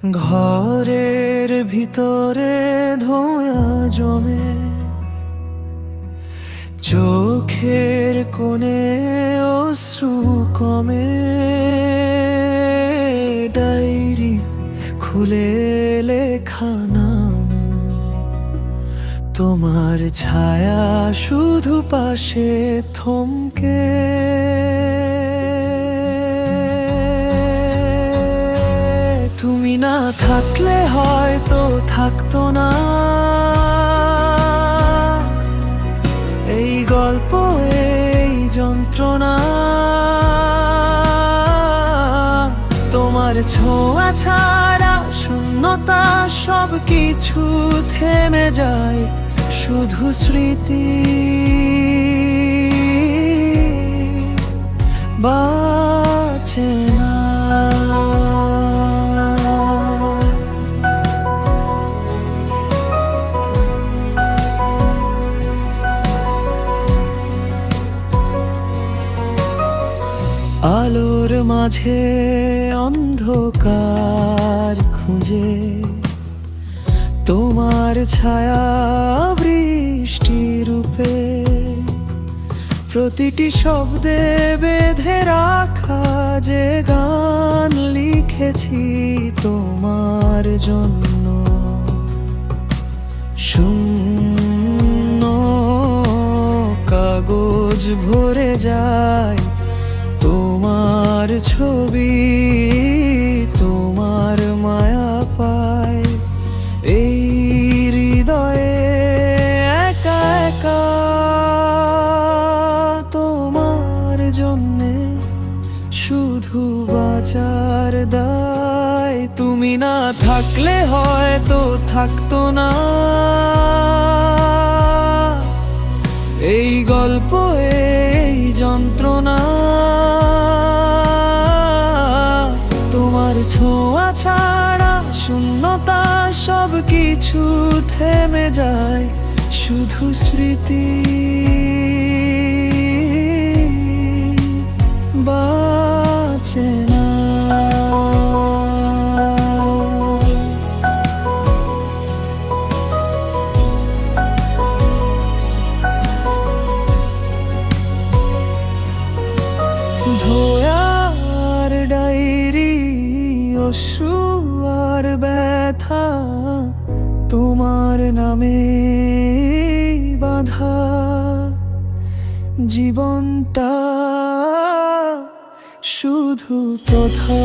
ঘরের ভিতরে ধোঁয়া জমে, চোখের কোণে অশ্রু কমে, ডায়েরি খুলে লেখা নাম। তোমার ছায়া শুধু পাশে থমকে থাকলে হয়তো থাকতো না। এই গল্প, এই যন্ত্রণা, তোমার ছোঁয়া ছাড়া শূন্যতা সব কিছু থেমে যায়, শুধু স্মৃতি। বাঁচে না। আলোর মাঝে অন্ধকার খুঁজে। তোমার ছায়া বৃষ্টি রূপে প্রতিটি শব্দে বেঁধে রাখা যে গান লিখেছি তোমার জন্য। শূন্য কাগজ ভরে যায় ছবি তোমার মায়া পায়। এই হৃদয়ে একা একা তোমার জন্যে শুধু বাঁচার দায়। তুমি না থাকলে হয়তো থাকতো না। এই গল্প, এই যন্ত্রণা ছোঁয়া ছাড়া শূন্যতা সব কিছু থেমে যায়। শুধু স্মৃতি। অশ্রু ব্যথা তোমার নামে বাধা। জীবনটা শুধু প্রথা।